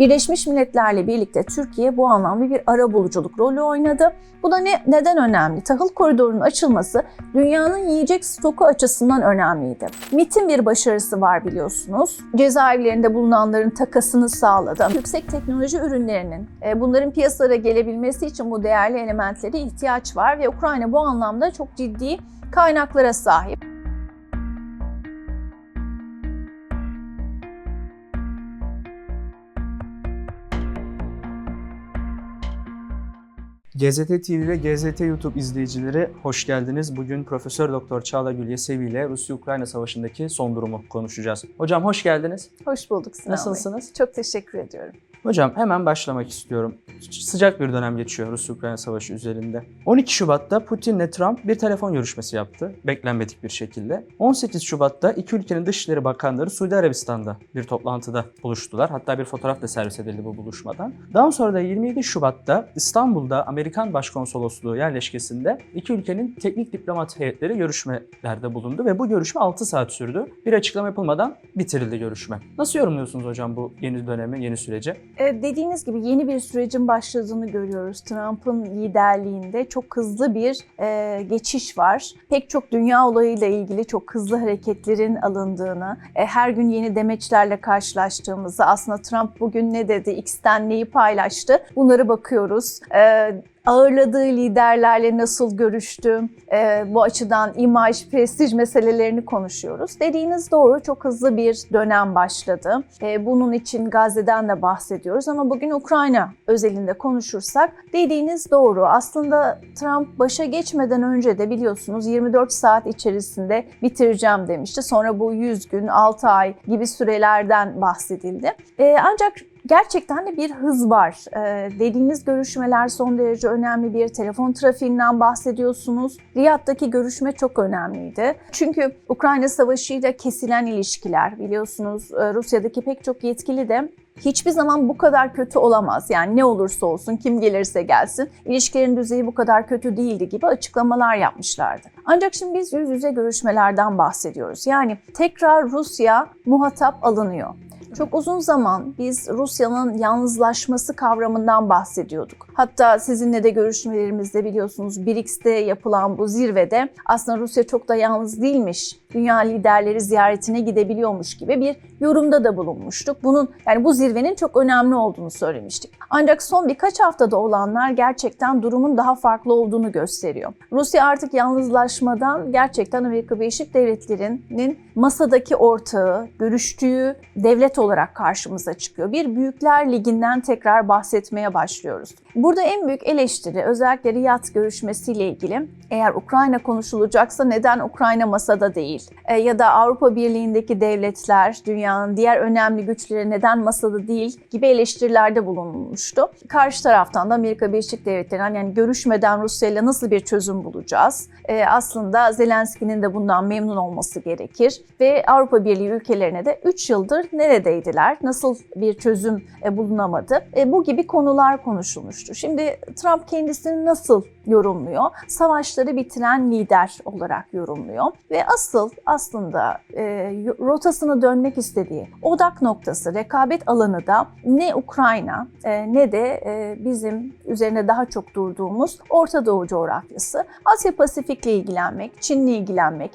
Birleşmiş Milletler'le birlikte Türkiye bu anlamda bir ara buluculuk rolü oynadı. Bu da ne, neden önemli? Tahıl koridorunun açılması dünyanın yiyecek stoku açısından önemliydi. MIT'in bir başarısı var biliyorsunuz. Cezaevlerinde bulunanların takasını sağladı. Yüksek teknoloji ürünlerinin e, bunların piyasalara gelebilmesi için bu değerli elementlere ihtiyaç var ve Ukrayna bu anlamda çok ciddi kaynaklara sahip. GZT TV ve GZT YouTube izleyicileri hoş geldiniz. Bugün Profesör Doktor Çağla Gül Yesevi ile Rusya-Ukrayna Savaşı'ndaki son durumu konuşacağız. Hocam hoş geldiniz. Hoş bulduk Sinan Bey. Nasılsınız? Çok teşekkür ediyorum. Hocam hemen başlamak istiyorum. Sıcak bir dönem geçiyor Rusya-Ukrayna Savaşı üzerinde. 12 Şubat'ta Putin ile Trump bir telefon görüşmesi yaptı. Beklenmedik bir şekilde. 18 Şubat'ta iki ülkenin Dışişleri Bakanları Suudi Arabistan'da bir toplantıda buluştular. Hatta bir fotoğraf da servis edildi bu buluşmadan. Daha sonra da 27 Şubat'ta İstanbul'da Amerikan Başkonsolosluğu yerleşkesinde iki ülkenin teknik diplomat heyetleri görüşmelerde bulundu ve bu görüşme 6 saat sürdü. Bir açıklama yapılmadan bitirildi görüşme. Nasıl yorumluyorsunuz hocam bu yeni dönemi, yeni süreci? E, dediğiniz gibi yeni bir sürecin başladığını görüyoruz. Trump'ın liderliğinde çok hızlı bir e, geçiş var. Pek çok dünya olayıyla ilgili çok hızlı hareketlerin alındığını, e, her gün yeni demeçlerle karşılaştığımızı, aslında Trump bugün ne dedi, X'ten neyi paylaştı bunları bakıyoruz. E, ağırladığı liderlerle nasıl görüştü, e, bu açıdan imaj, prestij meselelerini konuşuyoruz. Dediğiniz doğru, çok hızlı bir dönem başladı. E, bunun için Gazze'den de bahsediyoruz ama bugün Ukrayna özelinde konuşursak dediğiniz doğru. Aslında Trump başa geçmeden önce de biliyorsunuz 24 saat içerisinde bitireceğim demişti. Sonra bu 100 gün, 6 ay gibi sürelerden bahsedildi. E, ancak gerçekten de bir hız var. Ee, dediğiniz görüşmeler son derece önemli bir telefon trafiğinden bahsediyorsunuz. Riyad'daki görüşme çok önemliydi. Çünkü Ukrayna Savaşı'yla kesilen ilişkiler biliyorsunuz e, Rusya'daki pek çok yetkili de hiçbir zaman bu kadar kötü olamaz. Yani ne olursa olsun, kim gelirse gelsin, ilişkilerin düzeyi bu kadar kötü değildi gibi açıklamalar yapmışlardı. Ancak şimdi biz yüz yüze görüşmelerden bahsediyoruz. Yani tekrar Rusya muhatap alınıyor. Çok uzun zaman biz Rusya'nın yalnızlaşması kavramından bahsediyorduk. Hatta sizinle de görüşmelerimizde biliyorsunuz BRICS'te yapılan bu zirvede aslında Rusya çok da yalnız değilmiş. Dünya liderleri ziyaretine gidebiliyormuş gibi bir yorumda da bulunmuştuk. Bunun yani bu zirvenin çok önemli olduğunu söylemiştik. Ancak son birkaç haftada olanlar gerçekten durumun daha farklı olduğunu gösteriyor. Rusya artık yalnızlaşmadan gerçekten Amerika Birleşik Devletleri'nin masadaki ortağı, görüştüğü devlet olarak karşımıza çıkıyor. Bir Büyükler Ligi'nden tekrar bahsetmeye başlıyoruz. Burada en büyük eleştiri özellikle Riyad görüşmesiyle ilgili eğer Ukrayna konuşulacaksa neden Ukrayna masada değil? E, ya da Avrupa Birliği'ndeki devletler, dünyanın diğer önemli güçleri neden masada değil gibi eleştirilerde bulunmuştu. Karşı taraftan da Amerika Birleşik Devletleri'nden yani görüşmeden Rusya ile nasıl bir çözüm bulacağız? E, aslında Zelenski'nin de bundan memnun olması gerekir ve Avrupa Birliği ülkelerine de 3 yıldır neredeydiler? Nasıl bir çözüm e, bulunamadı? E, bu gibi konular konuşulmuştu. Şimdi Trump kendisini nasıl yorumluyor? Savaşları bitiren lider olarak yorumluyor ve asıl aslında e, rotasını dönmek istediği odak noktası, rekabet alanı da ne Ukrayna ne de bizim üzerine daha çok durduğumuz Orta Doğu coğrafyası. Asya Pasifik'le ilgilenmek, Çin'le ilgilenmek,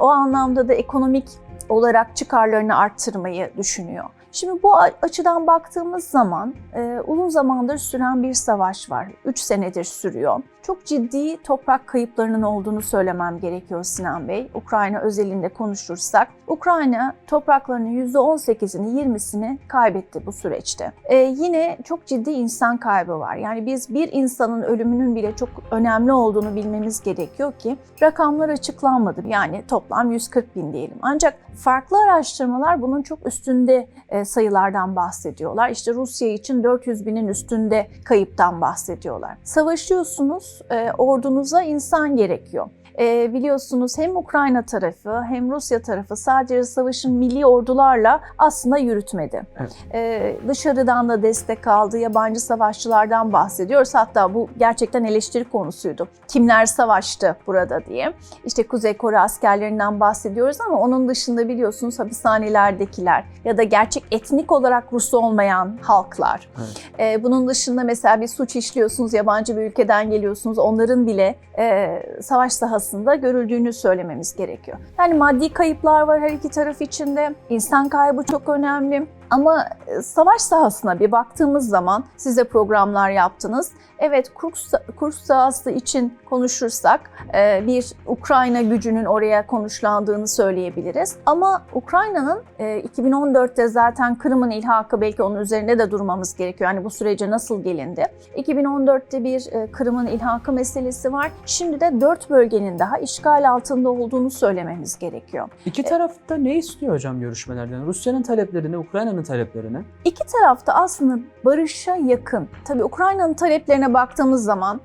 o anlamda da ekonomik olarak çıkarlarını arttırmayı düşünüyor. Şimdi bu açıdan baktığımız zaman e, uzun zamandır süren bir savaş var. 3 senedir sürüyor. Çok ciddi toprak kayıplarının olduğunu söylemem gerekiyor Sinan Bey. Ukrayna özelinde konuşursak. Ukrayna topraklarının %18'ini 20'sini kaybetti bu süreçte. E, yine çok ciddi insan kaybı var. Yani biz bir insanın ölümünün bile çok önemli olduğunu bilmemiz gerekiyor ki rakamlar açıklanmadı. Yani toplam 140 bin diyelim. Ancak farklı araştırmalar bunun çok üstünde e, sayılardan bahsediyorlar. İşte Rusya için 400 binin üstünde kayıptan bahsediyorlar. Savaşıyorsunuz, e, ordunuza insan gerekiyor. E, biliyorsunuz hem Ukrayna tarafı hem Rusya tarafı sadece savaşın milli ordularla aslında yürütmedi. Evet. E, dışarıdan da destek aldı, yabancı savaşçılardan bahsediyoruz. Hatta bu gerçekten eleştiri konusuydu. Kimler savaştı burada diye. İşte Kuzey Kore askerlerinden bahsediyoruz ama onun dışında biliyorsunuz hapishanelerdekiler ya da gerçek etnik olarak Rus olmayan halklar. Evet. Ee, bunun dışında mesela bir suç işliyorsunuz, yabancı bir ülkeden geliyorsunuz, onların bile e, savaş sahasında görüldüğünü söylememiz gerekiyor. Yani maddi kayıplar var her iki taraf içinde, insan kaybı çok önemli. Ama e, savaş sahasına bir baktığımız zaman siz de programlar yaptınız. Evet kurs, kurs sahası için konuşursak e, bir Ukrayna gücünün oraya konuşlandığını söyleyebiliriz. Ama Ukrayna'nın e, 2014'te zaten Kırım'ın ilhakı belki onun üzerinde de durmamız gerekiyor. Yani bu sürece nasıl gelindi? 2014'te bir e, Kırım'ın ilhakı meselesi var. Şimdi de dört bölgenin daha işgal altında olduğunu söylememiz gerekiyor. İki taraf da ne istiyor hocam görüşmelerden? Rusya'nın taleplerini, Ukrayna'nın taleplerini. İki taraf da aslında barışa yakın. Tabii Ukrayna'nın taleplerine baktığımız zaman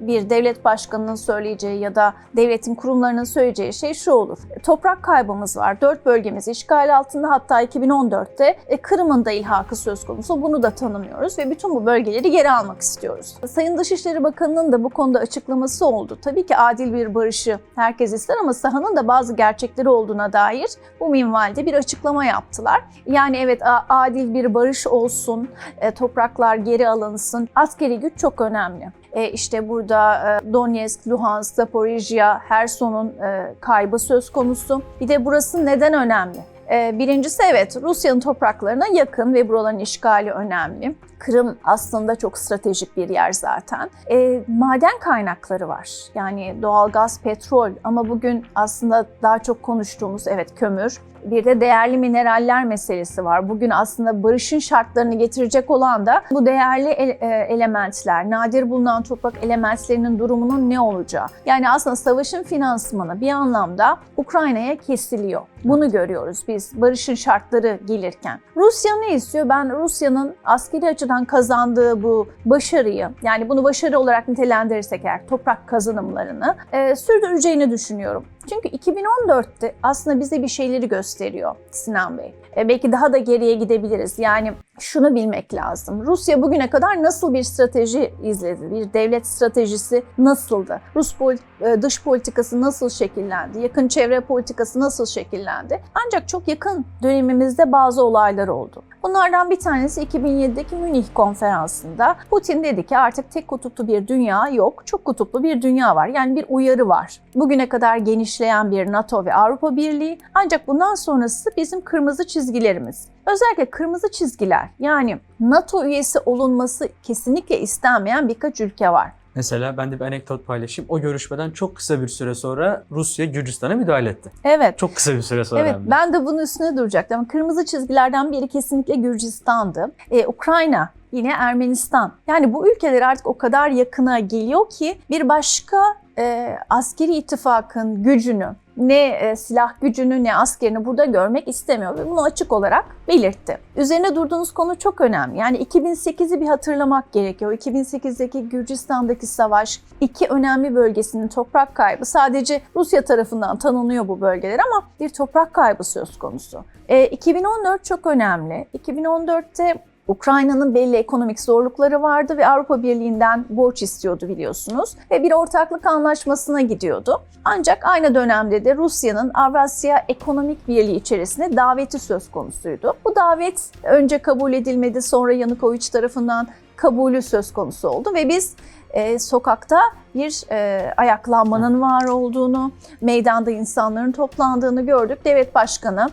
bir devlet başkanının söyleyeceği ya da devletin kurumlarının söyleyeceği şey şu olur. Toprak kaybımız var. Dört bölgemiz işgal altında hatta 2014'te e, Kırım'ın da ilhakı söz konusu. Bunu da tanımıyoruz ve bütün bu bölgeleri geri almak istiyoruz. Sayın Dışişleri Bakanı'nın da bu konuda açıklaması oldu. Tabii ki adil bir barışı herkes ister ama sahanın da bazı gerçekleri olduğuna dair bu minvalde bir açıklama yaptılar. Yani evet adil bir barış olsun, e, topraklar geri alınsın. Askeri güç çok önemli. E, işte burada e, Donetsk, Luhansk, Zaporijya, Herson'un e, kaybı söz konusu. Bir de burası neden önemli? E, Birincisi evet Rusya'nın topraklarına yakın ve buraların işgali önemli. Kırım aslında çok stratejik bir yer zaten. E, maden kaynakları var. Yani doğalgaz, petrol ama bugün aslında daha çok konuştuğumuz evet kömür. Bir de değerli mineraller meselesi var. Bugün aslında barışın şartlarını getirecek olan da bu değerli e, elementler, nadir bulunan toprak elementlerinin durumunun ne olacağı. Yani aslında savaşın finansmanı bir anlamda Ukrayna'ya kesiliyor. Bunu görüyoruz biz barışın şartları gelirken. Rusya ne istiyor? Ben Rusya'nın askeri açıdan kazandığı bu başarıyı, yani bunu başarı olarak nitelendirirsek eğer toprak kazanımlarını e, sürdüreceğini düşünüyorum. Çünkü 2014'te aslında bize bir şeyleri gösteriyor Sinan Bey. E, belki daha da geriye gidebiliriz. Yani şunu bilmek lazım. Rusya bugüne kadar nasıl bir strateji izledi? Bir devlet stratejisi nasıldı? Rus pol- e, dış politikası nasıl şekillendi? Yakın çevre politikası nasıl şekillendi? Ancak çok yakın dönemimizde bazı olaylar oldu. Bunlardan bir tanesi 2007'deki Münih konferansında Putin dedi ki artık tek kutuplu bir dünya yok, çok kutuplu bir dünya var. Yani bir uyarı var. Bugüne kadar genişleyen bir NATO ve Avrupa Birliği ancak bundan sonrası bizim kırmızı çizgilerimiz. Özellikle kırmızı çizgiler yani NATO üyesi olunması kesinlikle istenmeyen birkaç ülke var. Mesela ben de bir anekdot paylaşayım. O görüşmeden çok kısa bir süre sonra Rusya Gürcistan'a müdahale etti. Evet. Çok kısa bir süre sonra. Evet, hem de. ben de bunun üstüne duracaktım. Kırmızı çizgilerden biri kesinlikle Gürcistan'dı. Ee, Ukrayna, yine Ermenistan. Yani bu ülkeler artık o kadar yakına geliyor ki bir başka e, askeri ittifakın gücünü, ne e, silah gücünü ne askerini burada görmek istemiyor ve bunu açık olarak belirtti. Üzerine durduğunuz konu çok önemli. Yani 2008'i bir hatırlamak gerekiyor. 2008'deki Gürcistan'daki savaş iki önemli bölgesinin toprak kaybı sadece Rusya tarafından tanınıyor bu bölgeler ama bir toprak kaybı söz konusu. E, 2014 çok önemli. 2014'te Ukrayna'nın belli ekonomik zorlukları vardı ve Avrupa Birliği'nden borç istiyordu biliyorsunuz ve bir ortaklık anlaşmasına gidiyordu. Ancak aynı dönemde de Rusya'nın Avrasya Ekonomik Birliği içerisinde daveti söz konusuydu. Bu davet önce kabul edilmedi sonra Yanukovych tarafından kabulü söz konusu oldu ve biz e, sokakta bir e, ayaklanmanın var olduğunu, meydanda insanların toplandığını gördük. Devlet başkanı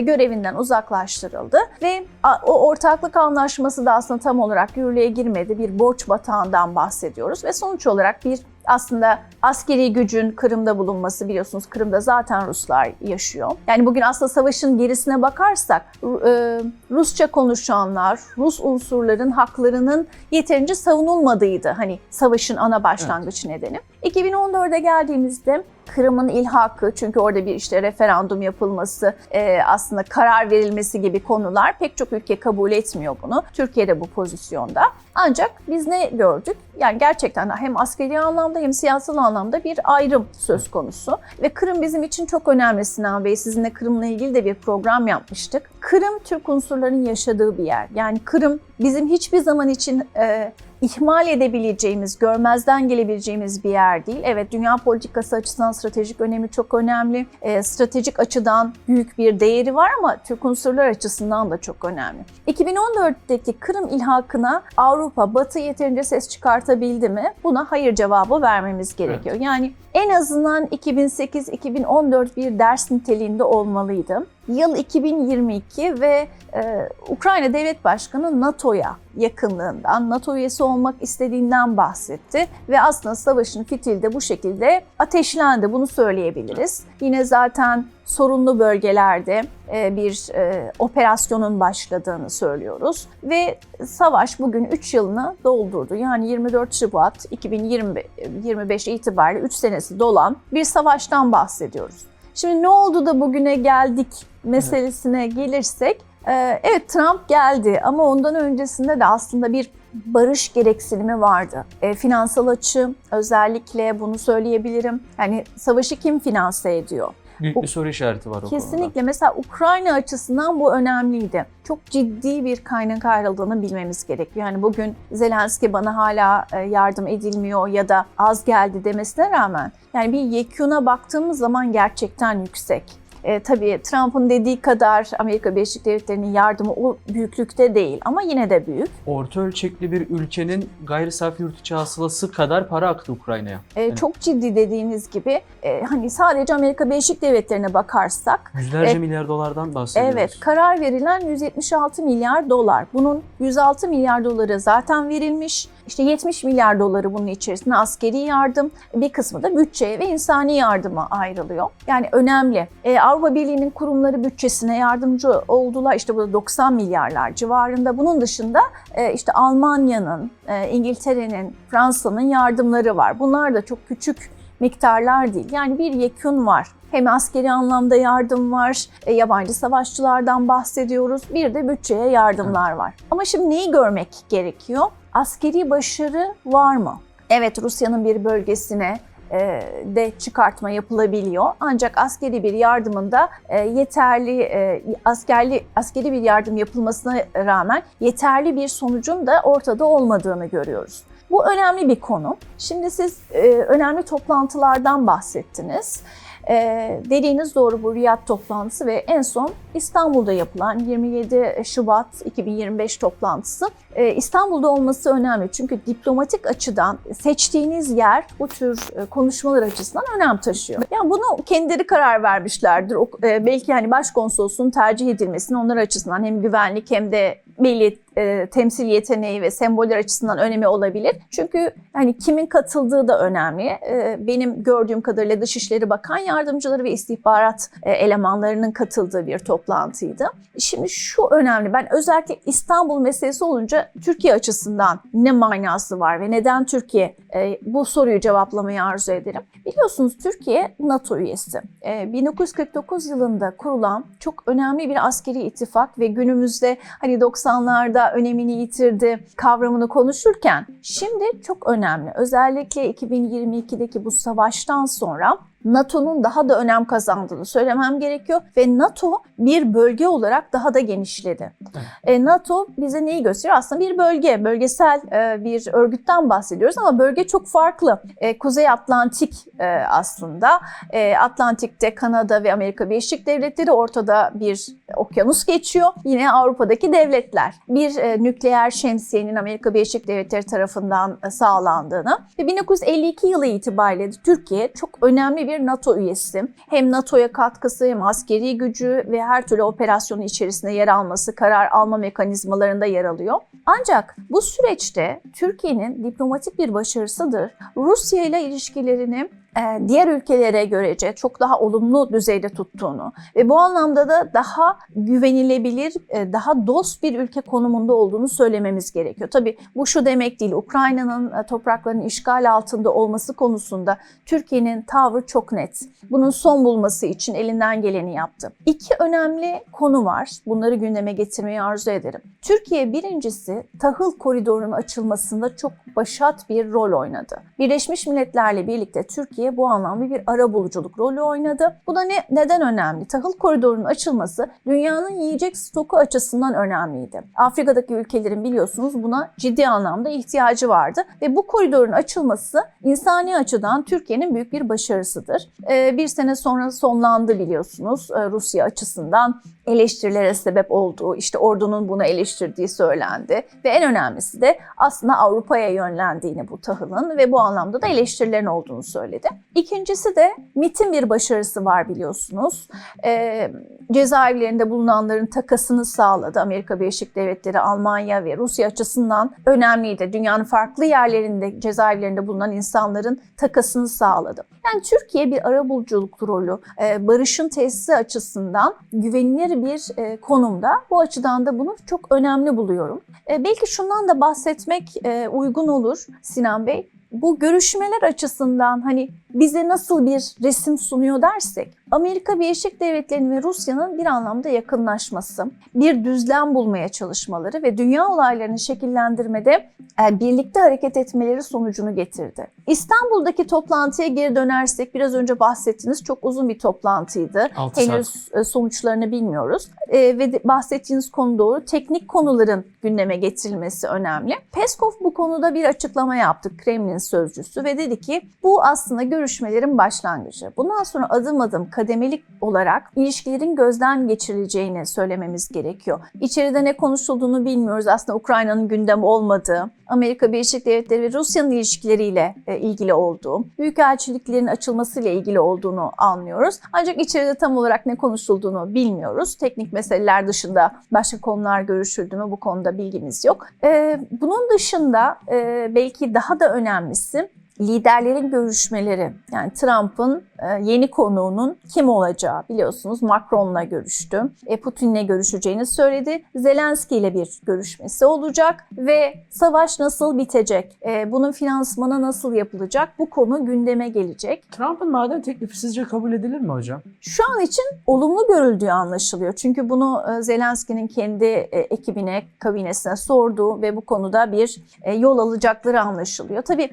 görevinden uzaklaştırıldı ve o ortaklık anlaşması da aslında tam olarak yürürlüğe girmedi. Bir borç batağından bahsediyoruz ve sonuç olarak bir aslında askeri gücün Kırım'da bulunması biliyorsunuz Kırım'da zaten Ruslar yaşıyor. Yani bugün aslında savaşın gerisine bakarsak e, Rusça konuşanlar, Rus unsurların haklarının yeterince savunulmadığıydı hani savaşın ana başlangıç nedeni. 2014'e geldiğimizde Kırım'ın ilhakı çünkü orada bir işte referandum yapılması, e, aslında karar verilmesi gibi konular pek çok ülke kabul etmiyor bunu. Türkiye de bu pozisyonda. Ancak biz ne gördük? yani gerçekten hem askeri anlamda hem siyasal anlamda bir ayrım söz konusu. Ve Kırım bizim için çok önemli Sinan Bey. Sizinle Kırım'la ilgili de bir program yapmıştık. Kırım Türk unsurlarının yaşadığı bir yer. Yani Kırım bizim hiçbir zaman için e, ihmal edebileceğimiz, görmezden gelebileceğimiz bir yer değil. Evet dünya politikası açısından stratejik önemi çok önemli. E, stratejik açıdan büyük bir değeri var ama Türk unsurlar açısından da çok önemli. 2014'teki Kırım ilhakına Avrupa, Batı yeterince ses çıkartabildi mi? Buna hayır cevabı vermemiz gerekiyor. Yani en azından 2008-2014 bir ders niteliğinde olmalıydı. Yıl 2022 ve e, Ukrayna Devlet Başkanı NATO'ya yakınlığından, NATO üyesi olmak istediğinden bahsetti ve aslında savaşın fitili de bu şekilde ateşlendi. Bunu söyleyebiliriz. Yine zaten sorunlu bölgelerde e, bir e, operasyonun başladığını söylüyoruz ve savaş bugün 3 yılını doldurdu. Yani 24 Şubat 2025 itibariyle 3 senesi dolan bir savaştan bahsediyoruz. Şimdi ne oldu da bugüne geldik meselesine gelirsek, e, evet Trump geldi ama ondan öncesinde de aslında bir barış gereksinimi vardı. E, finansal açı özellikle bunu söyleyebilirim. Yani savaşı kim finanse ediyor? Büyük bir soru işareti var o Kesinlikle. Mesela Ukrayna açısından bu önemliydi. Çok ciddi bir kaynak ayrıldığını bilmemiz gerekiyor. Yani bugün Zelenski bana hala e, yardım edilmiyor ya da az geldi demesine rağmen yani bir yekuna baktığımız zaman gerçekten yüksek. E, tabii Trump'ın dediği kadar Amerika Birleşik Devletleri'nin yardımı o büyüklükte değil ama yine de büyük. Orta ölçekli bir ülkenin gayri safi yurt içi hasılası kadar para aktı Ukrayna'ya. E, Evet. Çok ciddi dediğiniz gibi e, hani sadece Amerika Birleşik Devletleri'ne bakarsak Yüzlerce Evet. milyar dolardan bahsediyoruz. Evet, karar verilen 176 milyar dolar. Bunun 106 milyar doları zaten verilmiş. İşte 70 milyar doları bunun içerisinde askeri yardım, bir kısmı da bütçeye ve insani yardıma ayrılıyor. Yani önemli. Ee, Avrupa Birliği'nin kurumları bütçesine yardımcı oldular. İşte bu da 90 milyarlar civarında. Bunun dışında e, işte Almanya'nın, e, İngiltere'nin, Fransa'nın yardımları var. Bunlar da çok küçük miktarlar değil. Yani bir yekün var. Hem askeri anlamda yardım var, e, yabancı savaşçılardan bahsediyoruz. Bir de bütçeye yardımlar var. Ama şimdi neyi görmek gerekiyor? Askeri başarı var mı? Evet Rusya'nın bir bölgesine e, de çıkartma yapılabiliyor. Ancak askeri bir yardımında e, yeterli e, askerli askeri bir yardım yapılmasına rağmen yeterli bir sonucun da ortada olmadığını görüyoruz. Bu önemli bir konu. Şimdi siz önemli toplantılardan bahsettiniz. E, dediğiniz doğru bu Riyad toplantısı ve en son İstanbul'da yapılan 27 Şubat 2025 toplantısı. E, İstanbul'da olması önemli çünkü diplomatik açıdan seçtiğiniz yer bu tür e, konuşmalar açısından önem taşıyor. Yani bunu kendileri karar vermişlerdir. O, e, belki hani başkonsolosluğun tercih edilmesinin onlar açısından hem güvenlik hem de belli e, temsil yeteneği ve semboller açısından önemi olabilir. Çünkü hani kimin katıldığı da önemli. E, benim gördüğüm kadarıyla Dışişleri Bakan Yardımcıları ve istihbarat e, elemanlarının katıldığı bir toplantıydı. Şimdi şu önemli. Ben özellikle İstanbul meselesi olunca Türkiye açısından ne manası var ve neden Türkiye e, bu soruyu cevaplamayı arzu ederim. Biliyorsunuz Türkiye NATO üyesi. E, 1949 yılında kurulan çok önemli bir askeri ittifak ve günümüzde hani 90'larda önemini yitirdi kavramını konuşurken şimdi çok önemli. Özellikle 2022'deki bu savaştan sonra NATO'nun daha da önem kazandığını söylemem gerekiyor ve NATO bir bölge olarak daha da genişledi. E, NATO bize neyi gösteriyor? Aslında bir bölge, bölgesel e, bir örgütten bahsediyoruz ama bölge çok farklı. E, Kuzey Atlantik aslında. Atlantik'te Kanada ve Amerika Birleşik Devletleri, ortada bir okyanus geçiyor. Yine Avrupa'daki devletler. Bir nükleer şemsiyenin Amerika Birleşik Devletleri tarafından sağlandığını ve 1952 yılı itibariyle Türkiye çok önemli bir NATO üyesi. Hem NATO'ya katkısı hem askeri gücü ve her türlü operasyonun içerisinde yer alması, karar alma mekanizmalarında yer alıyor. Ancak bu süreçte Türkiye'nin diplomatik bir başarısıdır. Rusya ile ilişkilerini diğer ülkelere görece çok daha olumlu düzeyde tuttuğunu ve bu anlamda da daha güvenilebilir, e, daha dost bir ülke konumunda olduğunu söylememiz gerekiyor. Tabii bu şu demek değil, Ukrayna'nın e, topraklarının işgal altında olması konusunda Türkiye'nin tavrı çok net. Bunun son bulması için elinden geleni yaptı. İki önemli konu var. Bunları gündeme getirmeyi arzu ederim. Türkiye birincisi tahıl koridorunun açılmasında çok başat bir rol oynadı. Birleşmiş Milletler'le birlikte Türkiye bu anlamda bir ara buluculuk rolü oynadı. Bu da ne, neden önemli? Tahıl koridorunun açılması dünyanın yiyecek stoku açısından önemliydi. Afrika'daki ülkelerin biliyorsunuz buna ciddi anlamda ihtiyacı vardı ve bu koridorun açılması insani açıdan Türkiye'nin büyük bir başarısıdır. Ee, bir sene sonra sonlandı biliyorsunuz e, Rusya açısından eleştirilere sebep olduğu, işte ordunun bunu eleştirdiği söylendi ve en önemlisi de aslında Avrupa'ya yönlendiğini bu tahılın ve bu anlamda da eleştirilerin olduğunu söyledi. İkincisi de MIT'in bir başarısı var biliyorsunuz. Ee, cezaevlerinde bulunanların takasını sağladı. Amerika Birleşik Devletleri, Almanya ve Rusya açısından önemliydi. Dünyanın farklı yerlerinde cezaevlerinde bulunan insanların takasını sağladı. Yani Türkiye bir arabuluculuk rolü, e, barışın tesisi açısından güvenilir bir e, konumda. Bu açıdan da bunu çok önemli buluyorum. E, belki şundan da bahsetmek e, uygun olur Sinan Bey. Bu görüşmeler açısından hani bize nasıl bir resim sunuyor dersek, Amerika Birleşik Devletleri'nin ve Rusya'nın bir anlamda yakınlaşması, bir düzlem bulmaya çalışmaları ve dünya olaylarını şekillendirmede e, birlikte hareket etmeleri sonucunu getirdi. İstanbul'daki toplantıya geri dönersek biraz önce bahsettiğiniz çok uzun bir toplantıydı. Henüz e, sonuçlarını bilmiyoruz. E, ve bahsettiğiniz konu doğru. Teknik konuların gündeme getirilmesi önemli. Peskov bu konuda bir açıklama yaptı Kremlin sözcüsü ve dedi ki bu aslında görüşmelerin başlangıcı. Bundan sonra adım adım kademelik olarak ilişkilerin gözden geçirileceğini söylememiz gerekiyor. İçeride ne konuşulduğunu bilmiyoruz. Aslında Ukrayna'nın gündem olmadığı, Amerika Birleşik Devletleri ve Rusya'nın ilişkileriyle e, ilgili olduğu, büyükelçiliklerin açılmasıyla ilgili olduğunu anlıyoruz. Ancak içeride tam olarak ne konuşulduğunu bilmiyoruz. Teknik meseleler dışında başka konular görüşüldü mü bu konuda bilgimiz yok. E, bunun dışında e, belki daha da önemlisi liderlerin görüşmeleri. Yani Trump'ın e, yeni konuğunun kim olacağı biliyorsunuz Macron'la görüştü. E, Putin'le görüşeceğini söyledi. Zelenski ile bir görüşmesi olacak ve savaş nasıl bitecek? E, bunun finansmanı nasıl yapılacak? Bu konu gündeme gelecek. Trump'ın maden teklifi sizce kabul edilir mi hocam? Şu an için olumlu görüldüğü anlaşılıyor. Çünkü bunu e, Zelenski'nin kendi ekibine, kabinesine sorduğu ve bu konuda bir yol alacakları anlaşılıyor. Tabii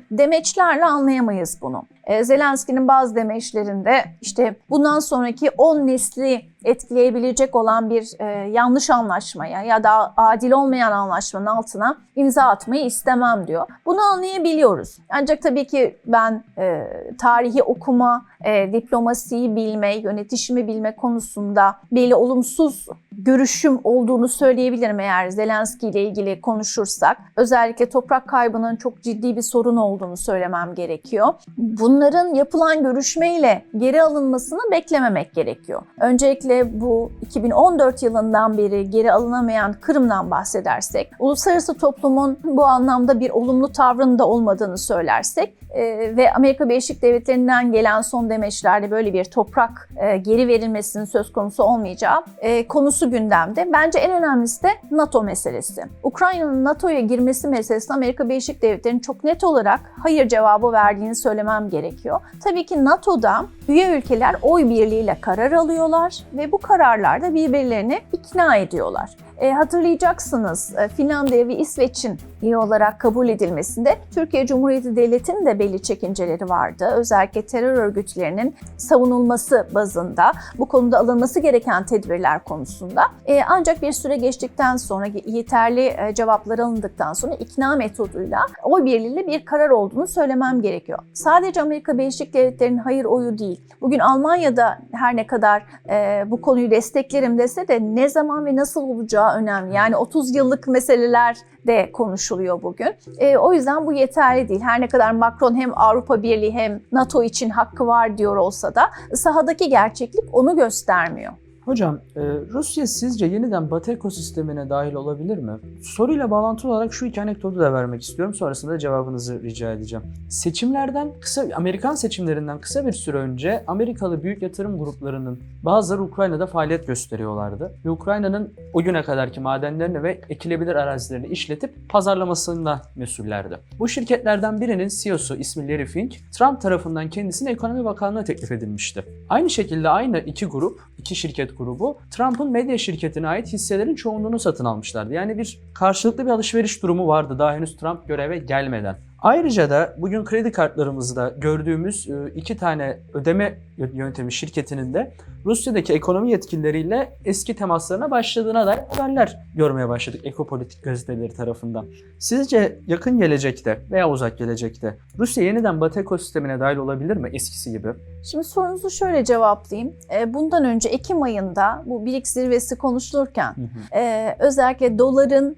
demeçlerle anlayamayız bunu. E, Zelenski'nin bazı demeçlerinde işte bundan sonraki 10 nesli etkileyebilecek olan bir e, yanlış anlaşmaya ya da adil olmayan anlaşmanın altına imza atmayı istemem diyor. Bunu anlayabiliyoruz. Ancak tabii ki ben e, tarihi okuma, e, diplomasiyi bilme, yönetişimi bilme konusunda belli olumsuz görüşüm olduğunu söyleyebilirim eğer Zelenski ile ilgili konuşursak. Özellikle toprak kaybının çok ciddi bir sorun olduğunu söylemem gerekiyor. Bunların yapılan görüşmeyle geri alınmasını beklememek gerekiyor. Öncelikle bu 2014 yılından beri geri alınamayan Kırım'dan bahsedersek, uluslararası toplumun bu anlamda bir olumlu tavrında olmadığını söylersek e, ve Amerika Birleşik Devletleri'nden gelen son demeçlerde böyle bir toprak e, geri verilmesinin söz konusu olmayacağı e, konusu gündemde. Bence en önemlisi de NATO meselesi. Ukrayna'nın NATO'ya girmesi meselesinde Amerika Birleşik Devletleri'nin çok net olarak hayır cevabı verdiğini söylemem gerekiyor. Tabii ki NATO'da üye ülkeler oy birliğiyle karar alıyorlar ve bu kararlarda birbirlerini ikna ediyorlar. E, hatırlayacaksınız e, Finlandiya ve İsveç'in üye olarak kabul edilmesinde Türkiye Cumhuriyeti Devleti'nin de belli çekinceleri vardı. Özellikle terör örgütlerinin savunulması bazında bu konuda alınması gereken tedbirler konusunda. E, ancak bir süre geçtikten sonra yeterli e, cevaplar alındıktan sonra ikna metoduyla oy birliğiyle bir karar olduğunu söylemem gerekiyor. Sadece Amerika Birleşik Devletleri'nin hayır oyu değil. Bugün Almanya'da her ne kadar e, bu konuyu desteklerim dese de ne zaman ve nasıl olacağı önemli. Yani 30 yıllık meseleler de konuşuluyor bugün. E, o yüzden bu yeterli değil. Her ne kadar Macron hem Avrupa Birliği hem NATO için hakkı var diyor olsa da sahadaki gerçeklik onu göstermiyor. Hocam, e, Rusya sizce yeniden Batı ekosistemine dahil olabilir mi? Soruyla bağlantılı olarak şu iki anekdotu da vermek istiyorum. Sonrasında cevabınızı rica edeceğim. Seçimlerden kısa, Amerikan seçimlerinden kısa bir süre önce Amerikalı büyük yatırım gruplarının bazıları Ukrayna'da faaliyet gösteriyorlardı. Ve Ukrayna'nın o güne kadarki madenlerini ve ekilebilir arazilerini işletip pazarlamasında mesullerdi. Bu şirketlerden birinin CEO'su ismi Larry Fink, Trump tarafından kendisine ekonomi bakanlığı teklif edilmişti. Aynı şekilde aynı iki grup, iki şirket grubu Trump'ın medya şirketine ait hisselerin çoğunluğunu satın almışlardı. Yani bir karşılıklı bir alışveriş durumu vardı daha henüz Trump göreve gelmeden. Ayrıca da bugün kredi kartlarımızda gördüğümüz e, iki tane ödeme yöntemi şirketinin de Rusya'daki ekonomi yetkilileriyle eski temaslarına başladığına dair haberler görmeye başladık ekopolitik gazeteleri tarafından. Sizce yakın gelecekte veya uzak gelecekte Rusya yeniden Batı ekosistemine dahil olabilir mi eskisi gibi? Şimdi sorunuzu şöyle cevaplayayım. E, Bundan önce Ekim ayında bu BRICS zirvesi konuşulurken e, özellikle doların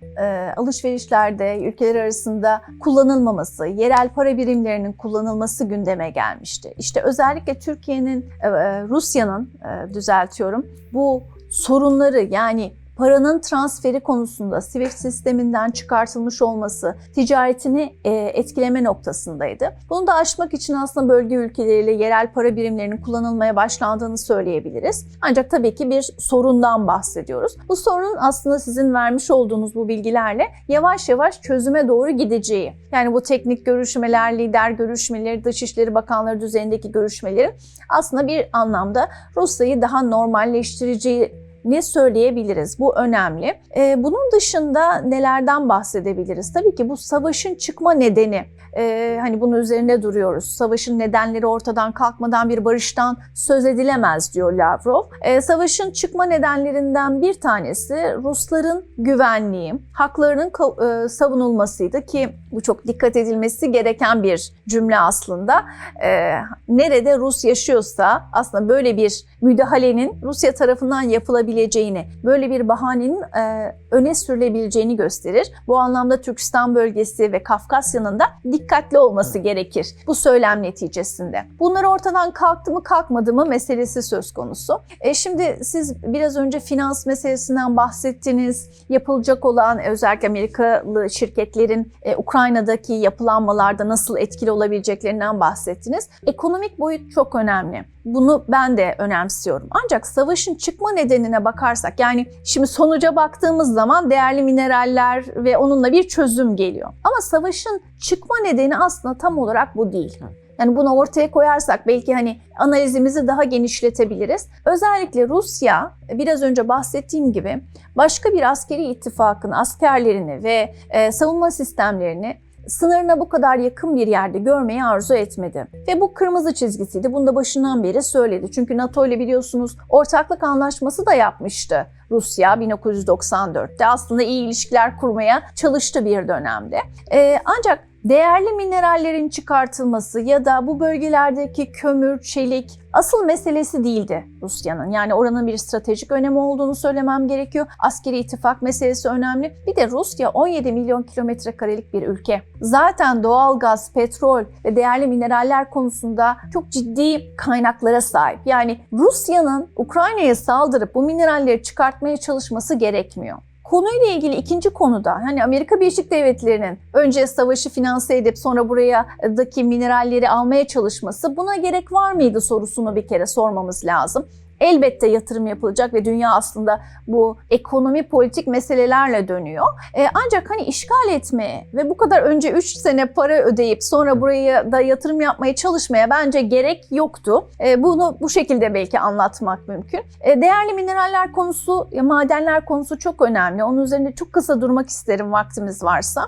alışverişlerde ülkeler arasında kullanılmaması, yerel para birimlerinin kullanılması gündeme gelmişti. İşte özellikle Türkiye'nin, e, e, Rusya'nın e, düzeltiyorum bu sorunları yani paranın transferi konusunda SWIFT sisteminden çıkartılmış olması ticaretini e, etkileme noktasındaydı. Bunu da aşmak için aslında bölge ülkeleriyle yerel para birimlerinin kullanılmaya başlandığını söyleyebiliriz. Ancak tabii ki bir sorundan bahsediyoruz. Bu sorunun aslında sizin vermiş olduğunuz bu bilgilerle yavaş yavaş çözüme doğru gideceği. Yani bu teknik görüşmeler, lider görüşmeleri, Dışişleri Bakanları düzeyindeki görüşmelerin aslında bir anlamda Rusya'yı daha normalleştireceği ne söyleyebiliriz? Bu önemli. Ee, bunun dışında nelerden bahsedebiliriz? Tabii ki bu savaşın çıkma nedeni. Ee, hani bunun üzerinde duruyoruz. Savaşın nedenleri ortadan kalkmadan bir barıştan söz edilemez diyor Lavrov. Ee, savaşın çıkma nedenlerinden bir tanesi Rusların güvenliği, haklarının e, savunulmasıydı ki bu çok dikkat edilmesi gereken bir cümle aslında. Ee, nerede Rus yaşıyorsa aslında böyle bir müdahalenin Rusya tarafından yapılabileceğini, böyle bir bahanenin e, öne sürülebileceğini gösterir. Bu anlamda Türkistan bölgesi ve Kafkasya'nın da dikkatli olması gerekir bu söylem neticesinde. Bunlar ortadan kalktı mı kalkmadı mı meselesi söz konusu. E şimdi siz biraz önce finans meselesinden bahsettiniz. Yapılacak olan özellikle Amerikalı şirketlerin e, Ukrayna'daki yapılanmalarda nasıl etkili olabileceklerinden bahsettiniz. Ekonomik boyut çok önemli. Bunu ben de önemsiyorum. Ancak savaşın çıkma nedenine bakarsak yani şimdi sonuca baktığımız zaman değerli mineraller ve onunla bir çözüm geliyor. Ama savaşın çıkma nedeni aslında tam olarak bu değil. Yani bunu ortaya koyarsak belki hani analizimizi daha genişletebiliriz. Özellikle Rusya biraz önce bahsettiğim gibi başka bir askeri ittifakın askerlerini ve e, savunma sistemlerini sınırına bu kadar yakın bir yerde görmeyi arzu etmedi. Ve bu kırmızı çizgisiydi. Bunu da başından beri söyledi. Çünkü NATO ile biliyorsunuz ortaklık anlaşması da yapmıştı Rusya 1994'te. Aslında iyi ilişkiler kurmaya çalıştı bir dönemde. Ee, ancak değerli minerallerin çıkartılması ya da bu bölgelerdeki kömür, çelik asıl meselesi değildi Rusya'nın. Yani oranın bir stratejik önemi olduğunu söylemem gerekiyor. Askeri ittifak meselesi önemli. Bir de Rusya 17 milyon kilometre karelik bir ülke. Zaten doğal gaz, petrol ve değerli mineraller konusunda çok ciddi kaynaklara sahip. Yani Rusya'nın Ukrayna'ya saldırıp bu mineralleri çıkartmaya çalışması gerekmiyor. Konuyla ilgili ikinci konuda hani Amerika Birleşik Devletleri'nin önce savaşı finanse edip sonra buradaki mineralleri almaya çalışması buna gerek var mıydı sorusunu bir kere sormamız lazım. Elbette yatırım yapılacak ve dünya aslında bu ekonomi politik meselelerle dönüyor. Ee, ancak hani işgal etmeye ve bu kadar önce 3 sene para ödeyip sonra buraya da yatırım yapmaya çalışmaya bence gerek yoktu. Ee, bunu bu şekilde belki anlatmak mümkün. Ee, değerli mineraller konusu, madenler konusu çok önemli. Onun üzerinde çok kısa durmak isterim vaktimiz varsa.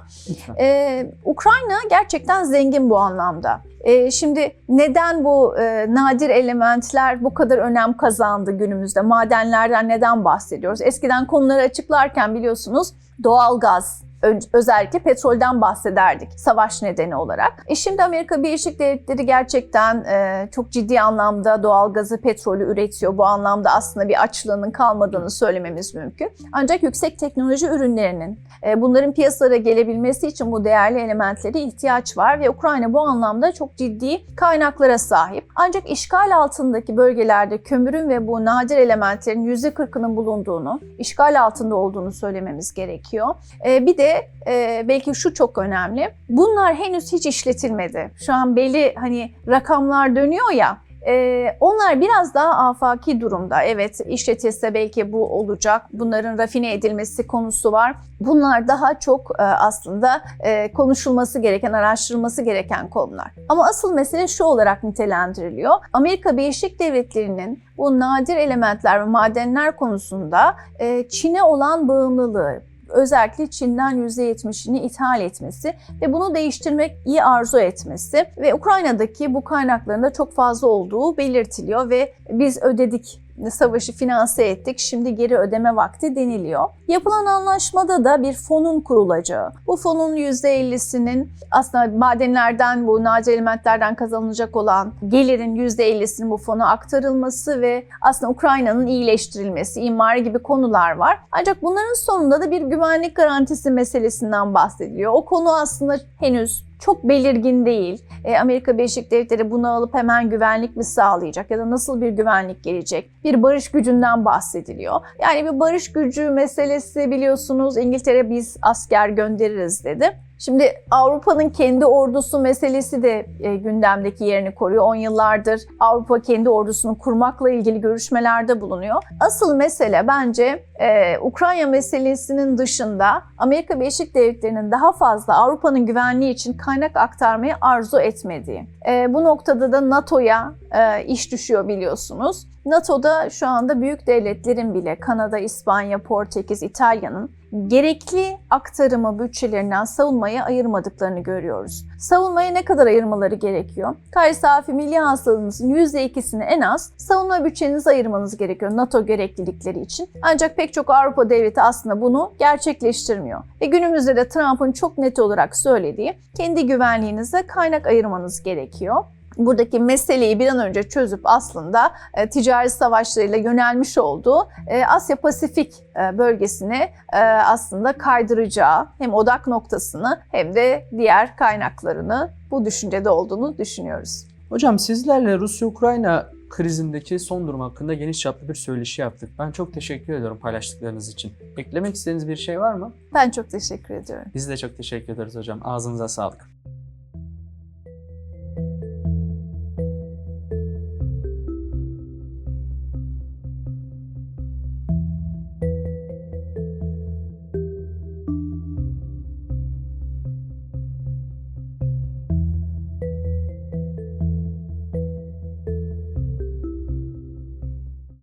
Ee, Ukrayna gerçekten zengin bu anlamda. Ee, şimdi neden bu e, nadir elementler bu kadar önem kazandı günümüzde? Madenlerden neden bahsediyoruz? Eskiden konuları açıklarken biliyorsunuz doğal gaz, Ö- özellikle petrolden bahsederdik savaş nedeni olarak. E şimdi Amerika Birleşik Devletleri gerçekten e, çok ciddi anlamda doğal gazı, petrolü üretiyor. Bu anlamda aslında bir açlığının kalmadığını söylememiz mümkün. Ancak yüksek teknoloji ürünlerinin e, bunların piyasalara gelebilmesi için bu değerli elementlere ihtiyaç var ve Ukrayna bu anlamda çok ciddi kaynaklara sahip. Ancak işgal altındaki bölgelerde kömürün ve bu nadir elementlerin %40'ının bulunduğunu, işgal altında olduğunu söylememiz gerekiyor. E, bir de e, belki şu çok önemli. Bunlar henüz hiç işletilmedi. Şu an belli hani rakamlar dönüyor ya. e, onlar biraz daha afaki durumda. Evet işletilse belki bu olacak. Bunların rafine edilmesi konusu var. Bunlar daha çok e, aslında e, konuşulması gereken, araştırılması gereken konular. Ama asıl mesele şu olarak nitelendiriliyor. Amerika Birleşik Devletleri'nin bu nadir elementler ve madenler konusunda e, Çin'e olan bağımlılığı, özellikle Çin'den %70'ini ithal etmesi ve bunu değiştirmek iyi arzu etmesi ve Ukrayna'daki bu kaynakların da çok fazla olduğu belirtiliyor ve biz ödedik savaşı finanse ettik. Şimdi geri ödeme vakti deniliyor. Yapılan anlaşmada da bir fonun kurulacağı. Bu fonun %50'sinin aslında madenlerden bu nadir elementlerden kazanılacak olan gelirin %50'sinin bu fona aktarılması ve aslında Ukrayna'nın iyileştirilmesi, imarı gibi konular var. Ancak bunların sonunda da bir güvenlik garantisi meselesinden bahsediliyor. O konu aslında henüz çok belirgin değil. E, Amerika Birleşik Devletleri bunu alıp hemen güvenlik mi sağlayacak ya da nasıl bir güvenlik gelecek? Bir barış gücünden bahsediliyor. Yani bir barış gücü meselesi biliyorsunuz İngiltere biz asker göndeririz dedi. Şimdi Avrupa'nın kendi ordusu meselesi de e, gündemdeki yerini koruyor. 10 yıllardır Avrupa kendi ordusunu kurmakla ilgili görüşmelerde bulunuyor. Asıl mesele bence e, Ukrayna meselesinin dışında Amerika Birleşik Devletleri'nin daha fazla Avrupa'nın güvenliği için kaynak aktarmayı arzu etmediği. E, bu noktada da NATO'ya e, iş düşüyor biliyorsunuz. NATO'da şu anda büyük devletlerin bile Kanada, İspanya, Portekiz, İtalya'nın gerekli aktarımı bütçelerinden savunmaya ayırmadıklarını görüyoruz. Savunmaya ne kadar ayırmaları gerekiyor? Gayri safi milli hasılanızın %2'sini en az savunma bütçenize ayırmanız gerekiyor NATO gereklilikleri için. Ancak pek çok Avrupa devleti aslında bunu gerçekleştirmiyor. Ve günümüzde de Trump'ın çok net olarak söylediği kendi güvenliğinize kaynak ayırmanız gerekiyor buradaki meseleyi bir an önce çözüp aslında e, ticari savaşlarıyla yönelmiş olduğu e, Asya Pasifik e, bölgesine e, aslında kaydıracağı hem odak noktasını hem de diğer kaynaklarını bu düşüncede olduğunu düşünüyoruz. Hocam sizlerle Rusya-Ukrayna krizindeki son durum hakkında geniş çaplı bir söyleşi yaptık. Ben çok teşekkür ediyorum paylaştıklarınız için. Eklemek istediğiniz bir şey var mı? Ben çok teşekkür ediyorum. Biz de çok teşekkür ederiz hocam. Ağzınıza sağlık.